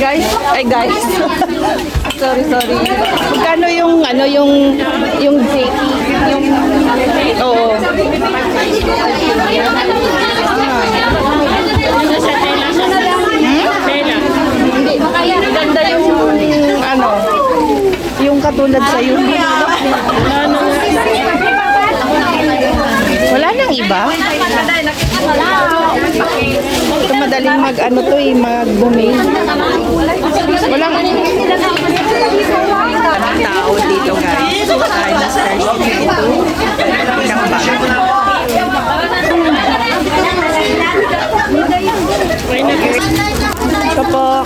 Guys, ay guys. sorry, sorry. Magkano yung ano yung yung JP? Yung Oo. Maganda yung ano, yung katulad sa iyo. Wala nang iba? Ito madaling mag ano to eh, mag-bumi. Walang Walang tao dito guys. Ay, nasa ito. Isang bag. Ito po.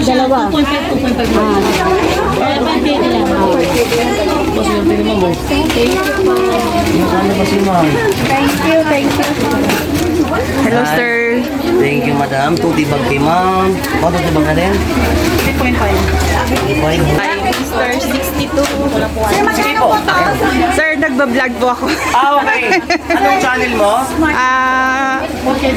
Dalawa. 2.5, 2.5. Ah. 5 KD lang. Thank you, thank you. Hello sir. Thank you, madam. Tuti bag kay ma'am. O, tuti bag na din? 3.5. Hi, Mr. 62. Sige po. Sir, nagbablog po ako. Ah, okay. Anong channel mo? Ah,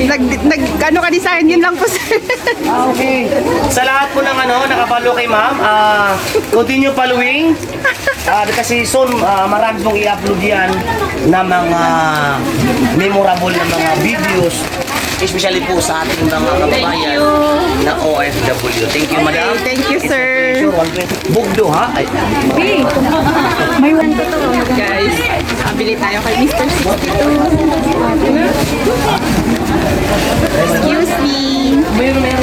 nag, nag, ano ka sa akin, yun lang po sir. Ah, okay. Sa lahat po ng ano, nakapalo kay ma'am, ah, continue following. Ah, kasi soon, ah, marami pong i-upload yan na mga memorable na mga videos especially po sa ating mga kababayan na OFW. Thank you, madam. Okay, thank you, sir. Bugdo, ha? Ay, May one to Guys, abili tayo kay Mr. 62. Excuse me. Meron, meron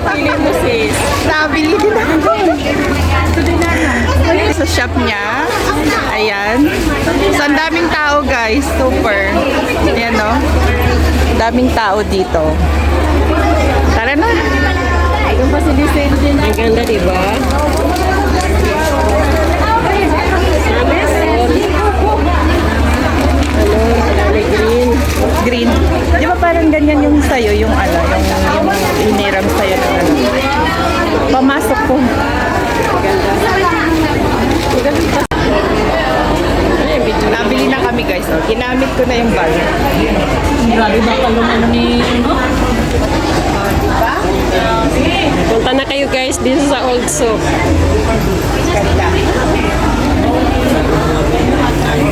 yung napili mo sis. Nabili din ako. Sa shop niya. Ayan. So, ang daming tao guys. Super. Ayan no. Daming tao dito. Tara na. Yung pa si Lisel din. Ang ganda, di ba? green. green. Di ba parang ganyan yung sayo, yung ano, yung, yung hiniram sayo ng ano. Pamasok ko. Nabili na kami guys. Oh. Ginamit ko na yung bag. Grabe ba kalungan ni... Punta na kayo guys dito sa Old Soap.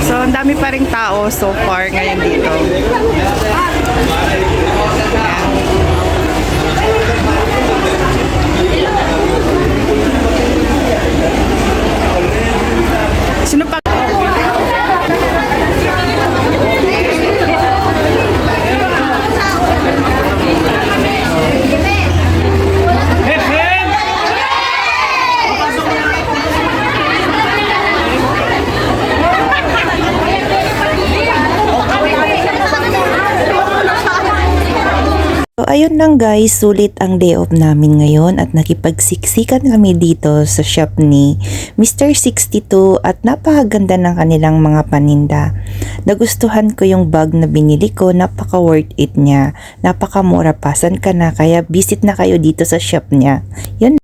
So, ang dami pa rin tao so far ngayon dito. Sino pa? So ayun lang guys, sulit ang day off namin ngayon at nakipagsiksikan kami dito sa shop ni Mr. 62 at napakaganda ng kanilang mga paninda. Nagustuhan ko yung bag na binili ko, napaka worth it niya. Napakamura pasan ka na kaya visit na kayo dito sa shop niya. Yun